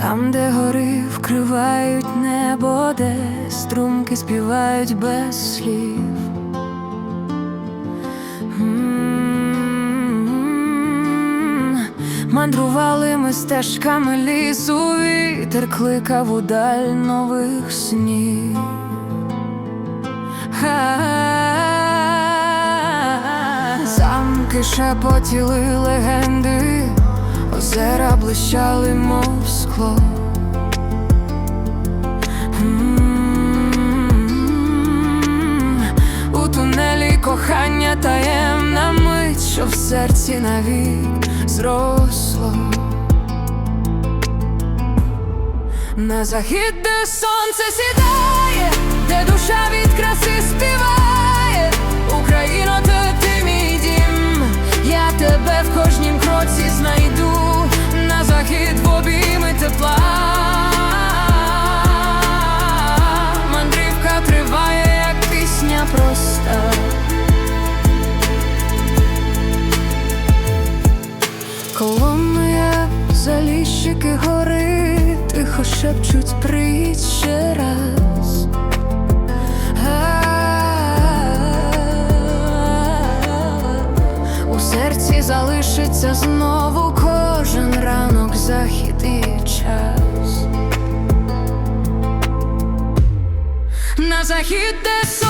Там, де гори вкривають небо, де струмки співають без слів. Мандрували ми стежками лісу, вітер кликав даль нових снів. Замки шепотіли легенди, озера блищали, мов скло. У тунелі кохання таємна мить, що в серці навік зросло. На захід, де сонце сідає, де душа від краси співає, заліщики гори, тихо шепчуть приїдь ще раз. У серці залишиться знову кожен ранок, захід і час. На захід, де сон